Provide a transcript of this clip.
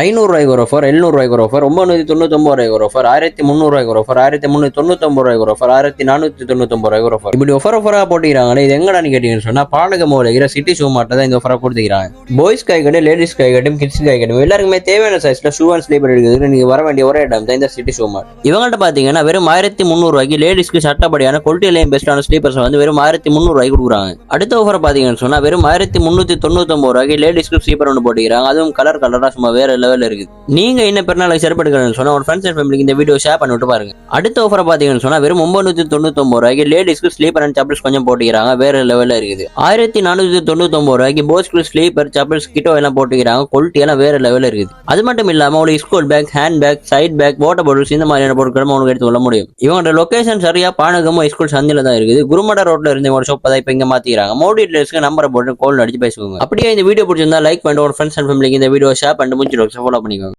ஐநூறுரூவாய்க்கு ஒரு ஆஃபர் எழுநூறுவாய்க்கு ஒரு ஆஃபர் ஒன்பது தொண்ணூத்தொம்பது ரூபாய்க்கு ஒரு ஆஃபர் ஆயிரத்தி முந்நூறுவாய்க்கு ஒரு ஆஃபர் ஆயிரத்தி முந்நூற்றி தொண்ணூத்தொம்பது ரூபாய்க்கு ஒரு ஆஃபர் ஆயிரத்தி நானூற்றி தொண்ணூத்தொம்பது ரூபாய்க்கு ஒரு ஆஃபர் இப்படி ஆஃபர் ஆஃபராக போட்டுக்கிறாங்களே இது எங்கடான்னு கேட்டீங்கன்னு சொன்னா பாலக இருக்கிற சிட்டி ஷூ மாட்டை தான் இந்த ஆஃபராக கொடுத்துக்கிறாங்க. பாய்ஸ் கை கட்டு லேடிஸ் கை கட்டும் கிட்ஸ் கை கட்டும் எல்லாருக்குமே தேவையான சைஸ்ல ஷூ அண்ட் ஸ்லீப்பர் எடுக்கிறதுக்கு நீங்க வர வேண்டிய ஒரே இடம் தான் இந்த சிட்டி ஷூ மார்ட் இவங்கள்ட்ட பாத்தீங்கன்னா வெறும் ஆயிரத்தி முந்நூறுவாய்க்கு லேடிஸ்க்கு சட்டப்படியான குவாலிட்டியிலையும் பெஸ்ட்டான ஸ்லீப்பர்ஸ் வந்து வெறும் ஆயிரத்தி முந்நூறுவாய்க்கு கொடுக்குறாங்க. அடுத்த ஆஃபர் பார்த்தீங்கன்னு சொன்னா வெறும் ஆயிரத்தி முந்நூற்றி தொண்ணூத்தொம்பது ரூபாய்க்கு லேடிஸ்க்கு ஸ்லீப்பர் ஒன்று போட்டுக்கிறாங்க. அதுவும் கலர் கலரா சும்மா வேற லெவலில் இருக்குது. நீங்க என்ன பெருநாளைக்கு சிறப்படுக்கணும்னு சொன்னா ஒரு ஃப்ரெண்ட்ஸ் அண்ட் ஃபேமிலிக்கு இந்த வீடியோ ஷேர் பண்ணி விட்டு பாருங்க. அடுத்த ஆஃபர் பார்த்தீங்கன்னு சொன்னா வெறும் ஒன்பது தொண்ணூத்தொம்பது ரூபாய்க்கு லேடிஸ்க்கு ஸ்லீப்பர் அண்ட் சப்பிள்ஸ் கொஞ்சம் போட்டுக்கிறாங்க. வேற லெவலில் இருக்குது. ஆயிரத்தி நானூற்றி தொண்ணூத்தொம்பது ரூபாய்க்கு போஸ்க்கு ஸ்லீப்பர் சப்பிள்ஸ் கிட்டோ எல்லாம் போட்டுக்கிறாங்க. குவாலிட்டி எல்லாம் வேற லெவலில் இருக்குது. அது மட்டும் இல்லாம உங்களுக்கு school bag hand bag side bag water bottles இந்த மாதிரியான பொருட்களும் உங்களுக்கு எடுத்து கொள்ள முடியும். இவங்களோட லொகேஷன் சரியா பானகமும் ஸ்கூல் சந்தில தான் இருக்குது. குருமட ரோட்ல இருந்து ஒரு ஷோப் தான் இப்போ இங்க மாத்திக்கிறாங்க. மோடி டீலர்ஸ்க்கு நம்பரை போட்டு கால் அடிச்சு பேசுவாங்க. அப்படியே இந்த வீடியோ பிடிச்சிருந்தா லைக் பண்ணிட்டு ஒரு ஃப்ரெண்ட்ஸ் அண்ட் ஃபேமிலிக்கு இந்த வீடியோ ஷேர் பண்ணிட்டு முடிச்சு ஃபாலோ பண்ணிக்கோங்க.